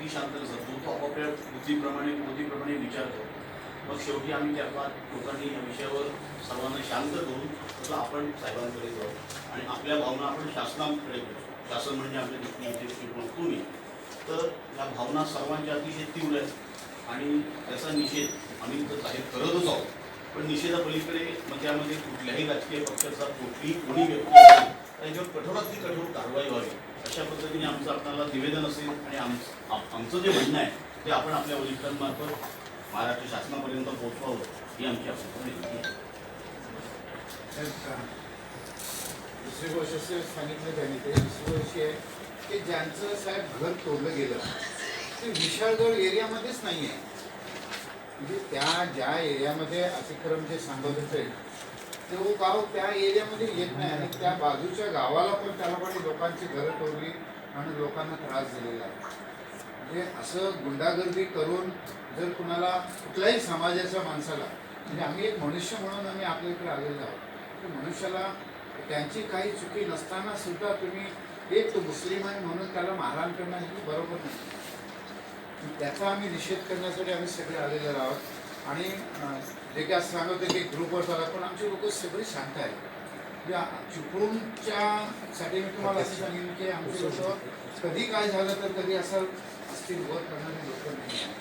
ती शांत नसतो तो आपापल्या बुद्धीप्रमाणे बुद्धीप्रमाणे विचार करतो मग शेवटी आम्ही त्या पाच लोकांनी या विषयावर सर्वांना शांत करून तसं आपण साहेबांकडे जाऊ. आणि आपल्या भावना आपण शासनाकडे घेऊ. शासन म्हणजे आपले इथे तुम्ही तर या भावना सर्वांच्या अतिशय तीव्र आहेत. आणि त्याचा निषेध आम्ही तर जाहीर करतच आहोत. पण निषेधापलीकडे मग त्यामध्ये कुठल्याही राजकीय पक्षाचा कुठलीही कोणी व्यक्ती असेल त्याच्यावर कठोरातली कठोर कारवाई व्हावी. अशा पद्धतीने आमचं आपल्याला निवेदन असेल आणि आमचं जे म्हणणं आहे ते आपण आपल्या वरिष्ठांमार्फत महाराष्ट्र शासनापर्यंत पोहोचवावं ही आमची अपेक्षा दुसरी गोष्ट सांगितलं त्यांनी ते दुसरी गोष्ट आहे की ज्यांचं साहेब घर तोडलं गेलं ते विशाळगड एरियामध्येच नाही आहे म्हणजे त्या ज्या एरियामध्ये अतिक्रम जे सांगत होते तो हो गाव त्या एरियामध्ये येत नाही आणि त्या बाजूच्या गावाला पण त्याला पण लोकांची घरं तोडली आणि लोकांना त्रास दिलेला आहे. म्हणजे असं गुंडागर्दी करून जर कुणाला कुठल्याही समाजाच्या माणसाला म्हणजे आम्ही एक मनुष्य म्हणून आम्ही आपल्या इकडे आलेलो आहोत. तर मनुष्याला त्यांची काही चुकी नसताना सुद्धा तुम्ही एक तो मुस्लिम आहे म्हणून त्याला मारहाण करणं हे बरोबर नाही. त्याचा आम्ही निषेध करण्यासाठी आम्ही सगळे आलेले आहोत. आणि अं, जे काही असं सांगत होते की ग्रुपवर चालत पण आमची लोक सगळी शांत आहेत. म्हणजे चिपळूणच्या साठी मी तुम्हाला असं सांगेन की आमचे लोक कधी काय झालं तर कधी असं असतील वर करणारे लोक नाही जसं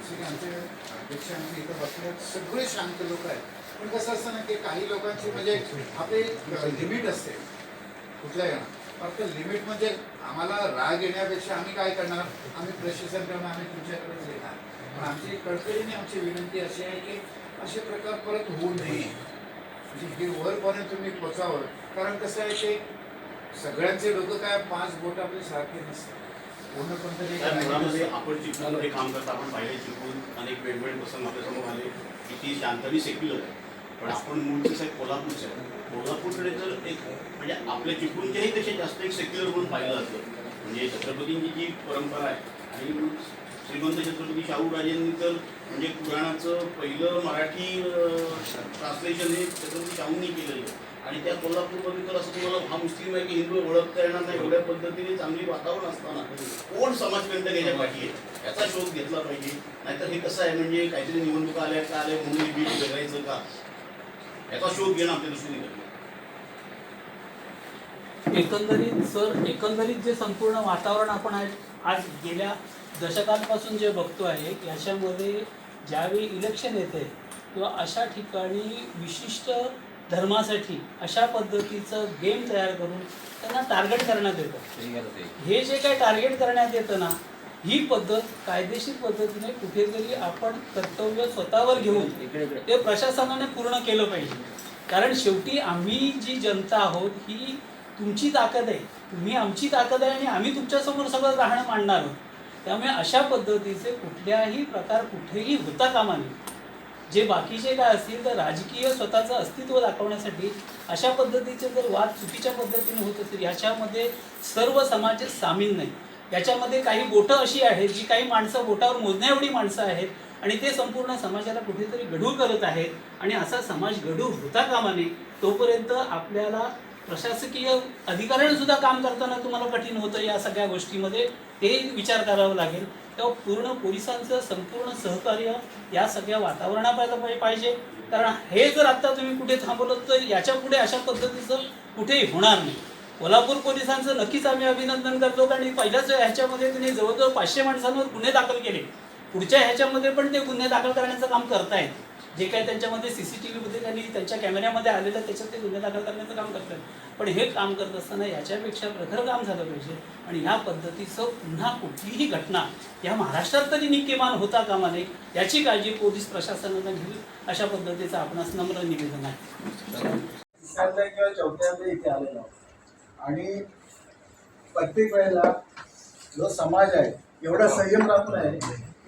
जसे की आमचे अध्यक्ष आमचे इथं बसले सगळे शांत लोक आहेत. पण कसं असतं ना की काही लोकांची म्हणजे आपली लिमिट असते. कुठल्याही फक्त लिमिट म्हणजे आम्हाला राग येण्यापेक्षा आम्ही काय करणार? आम्ही प्रशासनाकडून आम्ही तुमच्याकडेच येणार पण आमची कळकळीने आमची विनंती अशी आहे की असे प्रकार परत होऊ नये. म्हणजे हे वरपर्यंत तुम्ही पोचावं. कारण कसं आहे की सगळ्यांचे लोक काय पाच बोट आपले सारखे नसतात मुळामध्ये आपण चिपळूणमध्ये काम करता आपण पाहिले चिपळूण अनेक वेगवेगळे प्रसंग आपल्यासमोर आले किती शांत आणि सेक्युलर आहे. पण आपण मूळचे साहेब कोल्हापूरचे आहे कोल्हापूरकडे तर एक म्हणजे आपल्या चिपळूणच्याही पेक्षा जास्त एक सेक्युलर म्हणून पाहिलं जातं. म्हणजे छत्रपतींची जी परंपरा आहे आणि श्रीमंत छत्रपती शाहू राजेंनी तर म्हणजे पुराणाचं पहिलं मराठी ट्रान्सलेशन हे छत्रपती शाहूंनी केलेलं. आहे आणि त्या कोल्हापूरमध्ये तर असं तुम्हाला हा मुस्लिम आहे की हिंदू ओळखता येणार नाही एवढ्या पद्धतीने चांगली वातावरण असताना कोण समाजकंटक याच्या पाठी आहे? याचा शोध घेतला पाहिजे. नाहीतर हे कसं आहे? म्हणजे काहीतरी निवडणुका आल्या का आल्या म्हणून हे बघायचं का? याचा शोध घेणं आपल्या दृष्टीने एकंदरीत सर एकंदरीत जे संपूर्ण वातावरण आपण आहे आज गेल्या दशकांपासून जे बघतो आहे याच्यामध्ये ज्यावेळी इलेक्शन येते किंवा अशा ठिकाणी विशिष्ट धर्मासाठी अशा पद्धतीचं गेम तयार करून त्यांना टार्गेट करण्यात येतं. हे जे काही टार्गेट करण्यात येतं ना ही पद्धत कायदेशीर पद्धतीने कुठेतरी आपण कर्तव्य स्वतःवर घेऊन ते प्रशासनाने पूर्ण केलं पाहिजे. कारण शेवटी आम्ही जी जनता आहोत ही तुमची ताकद आहे. तुम्ही आमची ताकद आहे आणि आम्ही तुमच्यासमोर सगळं राहणं मांडणार आहोत. त्यामुळे अशा पद्धतीचे कुठल्याही प्रकार कुठेही होता कामा नये. जे बाकीचे काय असतील तर राजकीय स्वतःचं अस्तित्व दाखवण्यासाठी अशा पद्धतीचे जर वाद चुकीच्या पद्धतीने होत असतील याच्यामध्ये सर्व समाज सामील नाही. याच्यामध्ये काही बोटं अशी आहेत जी काही माणसं बोटावर मोजण्या एवढी माणसं आहेत आणि ते संपूर्ण समाजाला कुठेतरी गढूळ करत आहेत आणि असा समाज गढूळ होता कामा नये तोपर्यंत आपल्याला प्रशासकीय अधिकाऱ्यांना सुद्धा काम करताना तुम्हाला कठीण होतं या सगळ्या गोष्टीमध्ये? ते विचार करावा लागेल. तेव्हा पूर्ण पोलिसांचं संपूर्ण सहकार्य या सगळ्या वातावरणापायला पाहिजे. कारण हे जर आत्ता तुम्ही कुठे थांबवलं तर याच्यापुढे अशा पद्धतीचं कुठेही होणार नाही. कोल्हापूर पोलिसांचं नक्कीच आम्ही अभिनंदन करतो कारण पहिल्याच ह्याच्यामध्ये त्यांनी जवळजवळ पाचशे माणसांवर गुन्हे दाखल केले. पुढच्या ह्याच्यामध्ये पण ते गुन्हे दाखल करण्याचं काम करतायत. जे काही त्यांच्यामध्ये सी सी टी व्हीमध्ये त्यांनी त्यांच्या कॅमेऱ्यामध्ये आलेलं त्याच्यात ते गुन्हे दाखल करण्याचं काम करतात. पण हे काम करत असताना याच्यापेक्षा प्रखर काम झालं पाहिजे. आणि ह्या पद्धतीचं पुन्हा कुठलीही घटना या महाराष्ट्रात तरी निक्यमान होता कामा नये याची काळजी पोलीस प्रशासनानं घेऊन अशा पद्धतीचं आपणास नम्र निवेदन आहे. किंवा चौथ्यांदा इथे आलेलो आणि प्रत्येक वेळेला जो समाज आहे एवढा संयम राखून आहे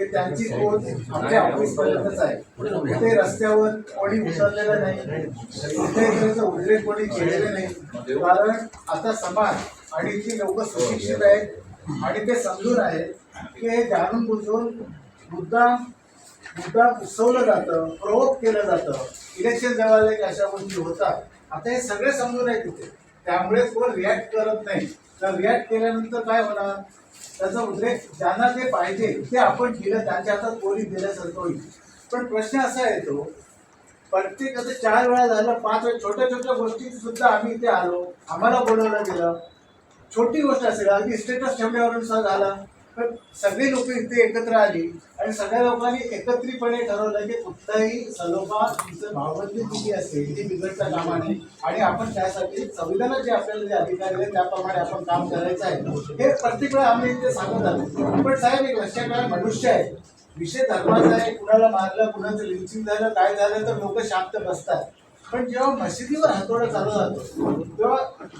हे त्यांची पोच आमच्या ऑफिसपर्यंतच आहे. कुठे रस्त्यावर कोणी उतरलेलं नाही. कुठे त्याचा उल्लेख कोणी केलेला नाही. कारण आता समाज आणि ती लोक सुशिक्षित आहेत. आणि ते समजून आहेत की हे जाणून बुजून मुद्दा मुद्दा उसवलं जातं प्रवोक केलं जातं. इलेक्शन जवळ आले की अशा गोष्टी होतात. आता हे सगळे समजून आहे तिथे. त्यामुळे कोण रिॲक्ट करत नाही. तर रिॲक्ट केल्यानंतर काय होणार? त्याचा उद्रेक ज्यांना ते पाहिजे ते आपण दिलं त्यांच्या हातात पोरी दिल्यासारखं होईल. पण प्रश्न असा येतो प्रत्येक असं चार वेळा झालं पाच वेळा छोट्या छोट्या गोष्टी सुद्धा आम्ही इथे आलो आम्हाला बोलवलं गेलं. छोटी गोष्ट असेल अगदी स्टेटस ठेवण्यावरून सुद्धा झाला. पण सगळी लोक इथे एकत्र आली आणि सगळ्या लोकांनी एकत्रितपणे ठरवलं की कुठलाही सलोखा तिचं भावबंदी किती असते ती बिघडता कामा नये आणि आपण त्यासाठी संविधानात जे आपल्याला जे अधिकार आहे त्याप्रमाणे आपण काम करायचं आहे. हे प्रत्येक वेळा आम्ही इथे सांगत आलो. पण साहेब एक लक्षात मनुष्य आहे. विषय धर्माचा आहे कुणाला मारलं कुणाचं लिंचिंग झालं काय झालं तर लोक शांत बसतात. पण जेव्हा मशिदीवर हातोडा चालू जातो तेव्हा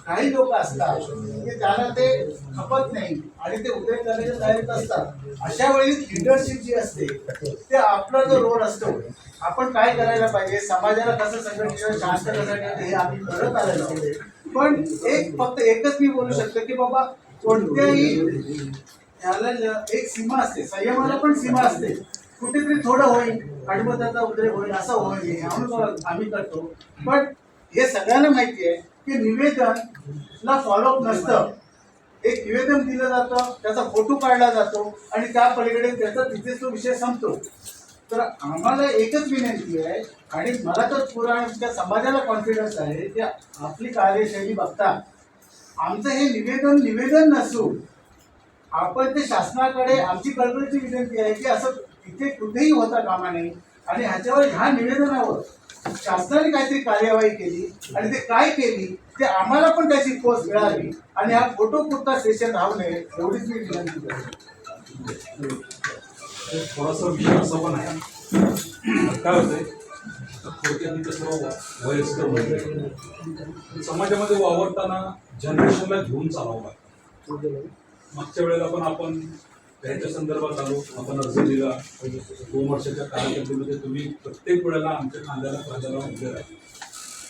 काही लोक असतात की त्यांना ते खपत नाही आणि ते उदय करण्याच्या तयारीत असतात. अशा वेळी लिडरशिप जी असते ते आपला जो रोल असतो आपण काय करायला पाहिजे? समाजाला कसं संघटन शांत कसं ठेवतो हे आम्ही करत आलेलो आहोत. पण एक फक्त एकच मी बोलू शकतो की बाबा कोणत्याही त्याला एक सीमा असते. संयमाला पण सीमा असते. कुठेतरी थोडं होईल आणि मग त्याचा उद्रेक होईल असं होईल हे आम्ही करतो. पण हे सगळ्यांना माहिती आहे की निवेदनला फॉलोअप नसतं. एक निवेदन दिलं जातं त्याचा फोटो काढला जातो आणि त्या पलीकडे त्याचा तिथेच तो विषय संपतो. तर आम्हाला एकच विनंती आहे आणि मला तर पुरा त्या समाजाला कॉन्फिडन्स आहे की आपली कार्यशैली बघता आमचं हे निवेदन निवेदन नसून आपण ते शासनाकडे आमची कळकळीची विनंती आहे की असं तिथे कुठेही होता कामा नये. आणि ह्याच्यावर ह्या निवेदनावर शासनाने काहीतरी कार्यवाही केली आणि ते काय केली ते आम्हाला पण त्याची पोच मिळावी आणि हा फोटो पुरता सेशन राहू नये एवढीच मी विनंती करतो. थोडासा विषय असा पण आहे. काय होतंय? थोडक्यात सर्व वयस्कर म्हणजे समाजामध्ये वावरताना जनरेशनला घेऊन चालावं लागतं. मागच्या वेळेला पण आपण त्याच्या संदर्भात आलो आपण अर्ज दिला. दोन वर्षाच्या कालावधीमध्ये तुम्ही प्रत्येक वेळेला आमच्या कांद्याला कांद्याला उभे राहा.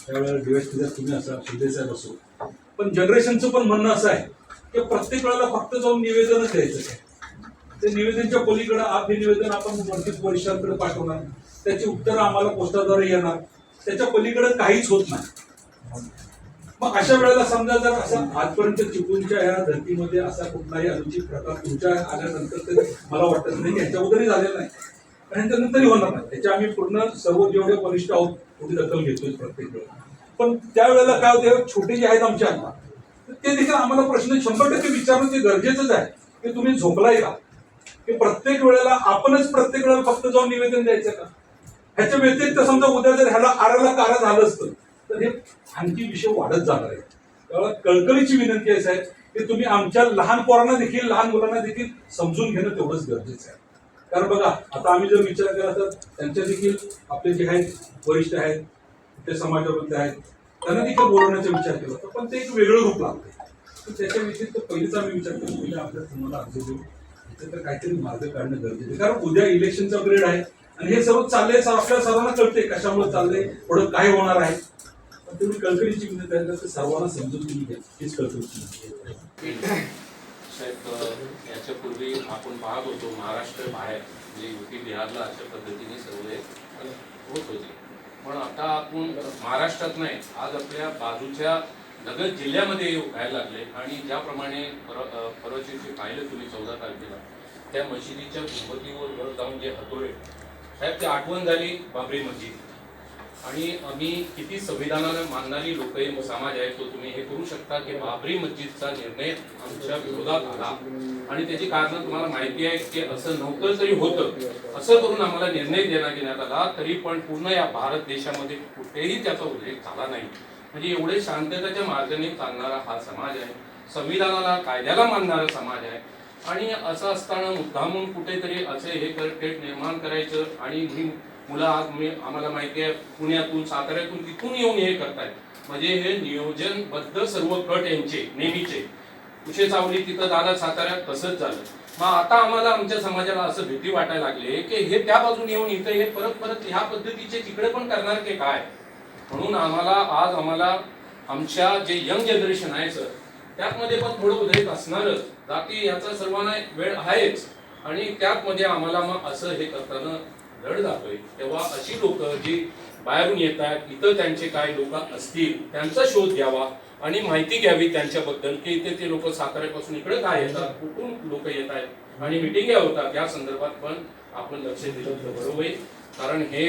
त्यावेळेला डिवाइस तुम्ही असा शिंदे साहेब असो. पण जनरेशनचं पण म्हणणं असं आहे की प्रत्येक वेळेला फक्त जाऊन निवेदनच द्यायचं आहे ते निवेदनच्या पलीकडे आप हे निवेदन आपण वरती वरिष्ठांकडे पाठवणार. त्याची उत्तरं आम्हाला पोस्टाद्वारे येणार. त्याच्या पलीकडे काहीच होत नाही. मग अशा वेळेला समजा जर असं आजपर्यंत चिपळूणच्या ह्या धर्तीमध्ये असा कुठलाही अनुचित प्रकार तुमच्या आल्यानंतर तरी मला वाटत नाही याच्या ह्याच्याबद्दलही झालेला नाही. आणि ह्याच्यानंतरही होणार नाही. त्याच्या आम्ही पूर्ण सर्व जेवढे वरिष्ठ आहोत थोडी दखल घेतोय प्रत्येक वेळेला. पण त्यावेळेला काय होते छोटे जे आहेत आमच्या हातात ते देखील आम्हाला प्रश्न शंभर टक्के विचारणं ते गरजेचंच आहे की तुम्ही झोपलाय का? की प्रत्येक वेळेला आपणच प्रत्येक वेळेला फक्त जाऊन निवेदन द्यायचं का? ह्याच्या व्यतिरिक्त समजा उद्या जर ह्याला आराला कारा झालं असतं तर हे आणखी विषय वाढत जाणार आहे. त्यामुळे कळकळीची विनंती आहे साहेब की तुम्ही आमच्या लहान पोरांना देखील लहान मुलांना देखील समजून घेणं तेवढंच गरजेचं आहे. कारण बघा आता आम्ही जर विचार केला तर त्यांच्या देखील आपले जे आहेत वरिष्ठ आहेत ते समाजाबद्दल आहेत त्यांना देखील बोलवण्याचा विचार केला होता पण ते एक वेगळं रूप लागते तर त्याच्या व्यतिरिक्त पहिलेच आम्ही विचार केला पहिले आपल्या तुम्हाला अर्ज देऊ इथे तर काहीतरी मार्ग काढणं गरजेचं आहे. कारण उद्या इलेक्शनचा पिरियड आहे आणि हे सर्व चाललंय सर आपल्या सर्वांना कळते कशामुळे चाललंय पुढे काय होणार आहे. तुम्ही कळकळीची विनंती आहे तर ते सर्वांना समजून तुम्ही घ्या. हीच कळकळीची साहेब याच्यापूर्वी आपण पाहत होतो महाराष्ट्र बाहेर म्हणजे युपी बिहारला अशा पद्धतीने सर्वे होत होते. पण आता आपण महाराष्ट्रात नाही आज आपल्या बाजूच्या नगर जिल्ह्यामध्ये व्हायला लागले आणि ज्याप्रमाणे पर अ, पाहिलं तुम्ही चौदा तारखेला त्या मशिदीच्या गुंबतीवर वर जाऊन जे हतोरे साहेब ते आठवण झाली बाबरी मस्जिद आणि आम्ही किती संविधानाला मानणारी लोक समाज आहे तो तुम्ही हे करू शकता की बाबरी मस्जिदचा निर्णय आमच्या विरोधात आला. आणि त्याची कारण तुम्हाला माहिती आहे की असं नव्हतं तरी होतं. असं करून आम्हाला निर्णय देण्यात घेण्यात आला तरी पण पूर्ण या भारत देशामध्ये कुठेही त्याचा उल्लेख झाला नाही. म्हणजे एवढे शांततेच्या मार्गाने चालणारा हा समाज आहे संविधानाला कायद्याला मानणारा समाज आहे. आणि असं असताना मुद्दामून कुठेतरी असे हे पेट निर्माण करायचं आणि ही मुलं आज मी आम्हाला माहिती आहे पुण्यातून साताऱ्यातून तिथून येऊन हे करतायत. म्हणजे हे नियोजनबद्ध सर्व कट यांचे नेहमीचे. कुशे चावली तिथं दादा साताऱ्यात तसंच झालं. मग आता आम्हाला आमच्या समाजाला असं भीती वाटायला लागली की हे त्या बाजूने येऊन इथं हे परत परत ह्या पद्धतीचे तिकडे पण करणार की काय? म्हणून आम्हाला आज आम्हाला आमच्या जे यंग जनरेशन आहे सर त्यातमध्ये पण थोडं उद्रेक असणारच. जाती याचा सर्वांना वेळ आहेच. आणि त्यातमध्ये आम्हाला मग असं हे करताना लढ जातोय तेव्हा अशी लोक जी बाहेरून येतात इथं त्यांचे काही लोक असतील त्यांचा शोध घ्यावा आणि माहिती घ्यावी त्यांच्याबद्दल की इथे ते लोक साताऱ्यापासून इकडे काय येतात कुठून लोक येत आहेत आणि मिटिंग होतात या संदर्भात पण आपण लक्ष दिलं तर बरोबर होईल. कारण हे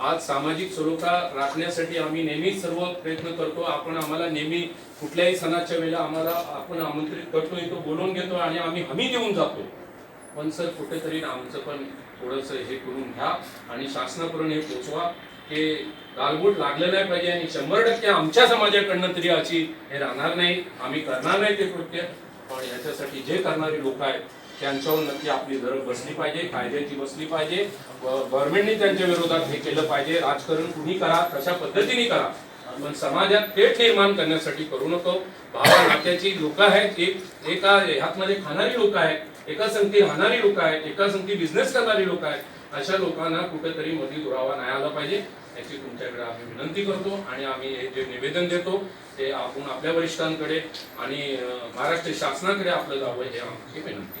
आज सामाजिक सलोखा राखण्यासाठी आम्ही नेहमी सर्व प्रयत्न करतो आपण आम्हाला नेहमी कुठल्याही सणाच्या वेळेला आम्हाला आपण आमंत्रित करतो इथं बोलवून घेतो आणि आम्ही हमी देऊन जातो. पण सर कुठेतरी आमचं पण थोडंसं हे करून घ्या आणि शासनापर्यंत हे पोचवा. की गालबोट लागलं नाही पाहिजे आणि शंभर टक्के आमच्या समाजाकडनं तरी अशी हे राहणार नाही. आम्ही करणार नाही ते कृत्य. पण याच्यासाठी जे करणारे लोक आहेत त्यांच्यावर नक्की आपली धरक बसली पाहिजे कायद्याची बसली पाहिजे. गव्हर्नमेंटने त्यांच्या विरोधात हे केलं पाहिजे. राजकारण कुणी करा कशा पद्धतीने करा. पण समाजात पेठ निर्माण करण्यासाठी करू नको. भावा नात्याची लोक आहेत एक एका ह्यातमध्ये खाणारी लोक आहेत. एका संगती राहणारी लोक आहेत एका संगती बिझनेस करणारी लोक आहेत अशा लोकांना कुठेतरी मध्ये दुरावा नाही आला पाहिजे. याची तुमच्याकडे आम्ही विनंती करतो आणि आम्ही हे जे निवेदन देतो ते आपण आपल्या वरिष्ठांकडे आणि महाराष्ट्र शासनाकडे आपलं जावं हे आमची विनंती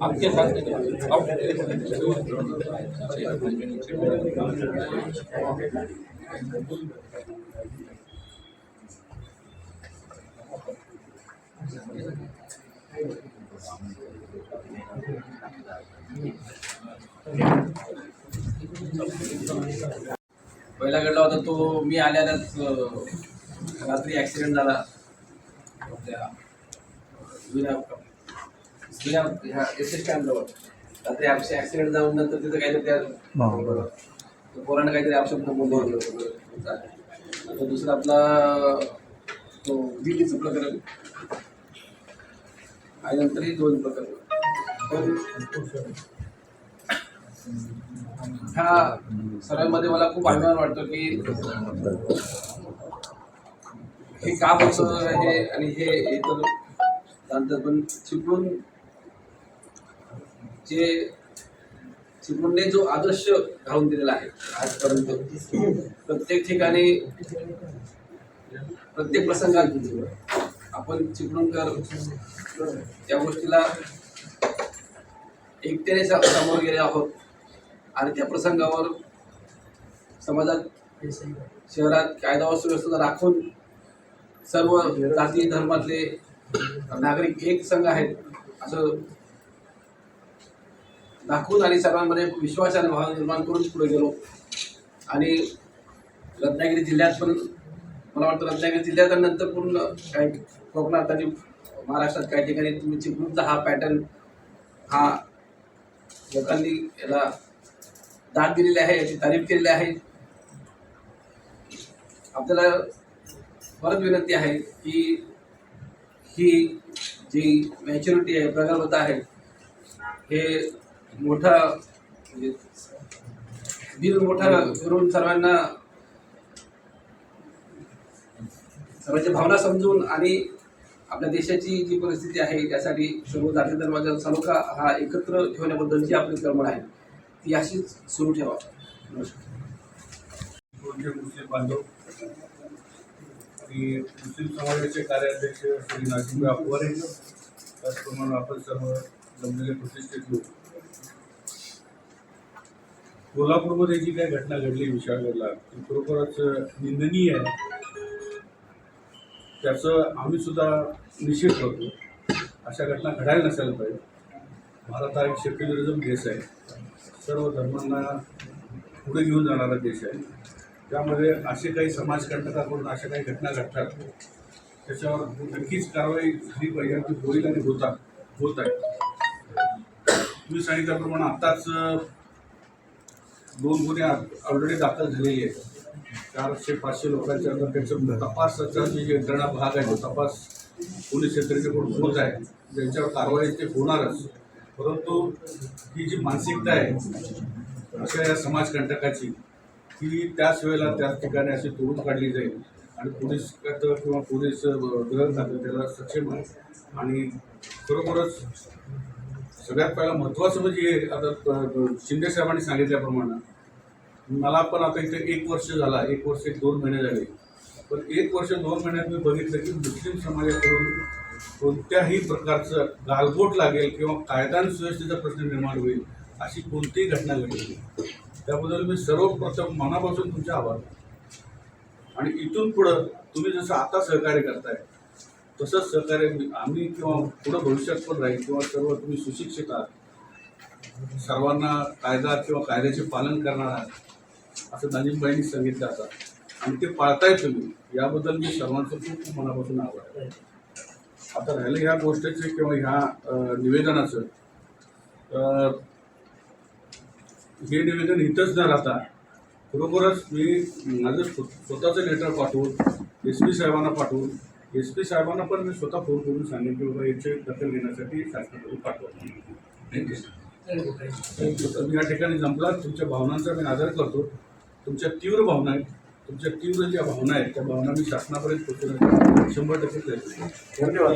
आपके साथ पहिला घडला होता तो मी आल्यालाच रात्री ॲक्सिडेंट झाला. त्या जुन्या जुन्या ह्या एस एस स्टँडजवळ रात्री आमचे ॲक्सिडेंट जाऊन नंतर तिथं काहीतरी त्या त्या पोरानं काहीतरी अपशब्द बोलले होते. आता दुसरा आपला तो दिल्लीचं प्रकरण. आणि नंतरही दोन प्रकरण. ह्या सर्वांमध्ये मला खूप अभिमान वाटतो की हे का होतं? हे आणि हे तर नंतर पण चिपळूण जे चिपळूणने जो आदर्श घालून दिलेला आहे आजपर्यंत प्रत्येक ठिकाणी प्रत्येक प्रसंगात आपण चिपळूणकर त्या गोष्टीला एकट्याने सा- समोर गेले आहोत. आणि त्या प्रसंगावर समाजात शहरात कायदा व सुव्यवस्था राखून सर्व जाती धर्मातले नागरिक एक संघ आहेत असं दाखवून आणि सर्वांमध्ये विश्वासाने भाव निर्माण करून पुढे गेलो. आणि रत्नागिरी जिल्ह्यात पण मला वाटतं रत्नागिरी जिल्ह्यात आणि नंतर पूर्ण काही कोकणात आणि महाराष्ट्रात काही ठिकाणी तुम्ही चिपळूणचा हा पॅटर्न हा लोकांनी याला दाद दिलेली आहे याची तारीफ केलेली आहे. आपल्याला परत विनंती आहे की ही जी मॅच्युरिटी आहे प्रगल्भता आहे हे मोठा म्हणजे बिल मोठा करून सर्वांना सर्वांच्या भावना समजून आणि आपल्या देशाची जी परिस्थिती आहे त्यासाठी सर्व जाती धर्माचा सलोखा हा एकत्र ठेवण्याबद्दलची आपली कळमळ आहे ती अशीच सुरू ठेवा. नमस्कार. बांधव. मी मुस्लिम समाजाचे कार्याध्यक्ष श्री नाशिकभाई अकवारे त्याचप्रमाणे आपण सर्व जमलेले प्रतिष्ठित लोक. कोल्हापूरमध्ये जी काही घटना घडली विशाळगडला ती खरोखरच निंदनीय आहे. त्याचं आम्ही सुद्धा निषेध करतो. अशा घटना घडायला नसायला पाहिजे. भारत हा एक सेक्युलरिझम देश आहे. सर्व धर्मांना पुढे घेऊन जाणारा देश आहे. त्यामध्ये असे काही समाजकंटकाकडून अशा काही घटना घडतात. त्याच्यावर नक्कीच कारवाई झाली पाहिजे आणि ती होईल आणि होतात होत आहे. तुम्ही सांगितल्याप्रमाणे आत्ताच दोन गुन्हे ऑलरेडी दाखल झालेले आहेत. चारशे पाचशे लोकांच्या अंदर तपासाचा जी यंत्रणा भाग आहे तो तपास पोलीस यंत्रणेकडून होत आहे. ज्यांच्यावर कारवाई ते होणारच. परंतु ही जी मानसिकता आहे अशा या समाजकंटकाची की त्याच वेळेला त्याच ठिकाणी अशी तोडून काढली जाईल आणि पोलीस खातं किंवा पोलीस अ, गृह खातं त्याला सक्षम आहे. आणि खरोखरच सगळ्यात पहिला महत्त्वाचं म्हणजे हे आता शिंदे साहेबांनी सांगितल्याप्रमाणे मला पण आता इथे एक वर्ष झाला एक वर्ष एक दोन महिने झाले. पण एक वर्ष दोन महिन्यात मी बघितलं की मुस्लिम समाजाकडून कोणत्याही प्रकारचं गालबोट लागेल किंवा कायदा आणि सुव्यवस्थेचा प्रश्न निर्माण होईल अशी कोणतीही घटना घडली त्याबद्दल मी सर्वप्रथम मनापासून तुमचे आभार आणि इथून पुढं तुम्ही जसं आता सहकार्य करताय तसंच सहकार्य मी- आम्ही किंवा पुढं भविष्यात पण राहील किंवा सर्व तुम्ही सुशिक्षित आहात सर्वांना कायदा किंवा कायद्याचे पालन करणार आहात असं नाजिमबाईंनी सांगितलं आता. आणि ते पाळताय तुम्ही याबद्दल मी सर्वांचं खूप खूप मनापासून आभार आहे. आता राहिलं ह्या गोष्टीचे किंवा ह्या निवेदनाचं तर हे निवेदन इथंच न राहता. खरोखरच मी माझं स्व- स्वतःचं लेटर पाठवून एस पी साहेबांना पाठवून एस पी साहेबांना पण मी स्वतः फोन करून सांगेन की बाबा याचे दखल घेण्यासाठी शासनाकडून पाठवा. थँक्यू तर मी या ठिकाणी जमला तुमच्या भावनांचा मी आदर करतो. तुमच्या तीव्र भावना आहेत. तुमच्या तीव्र ज्या भावना आहेत त्या भावना मी शासनापर्यंत पोहोचवण्याचा शंभर टक्के प्रयत्न. धन्यवाद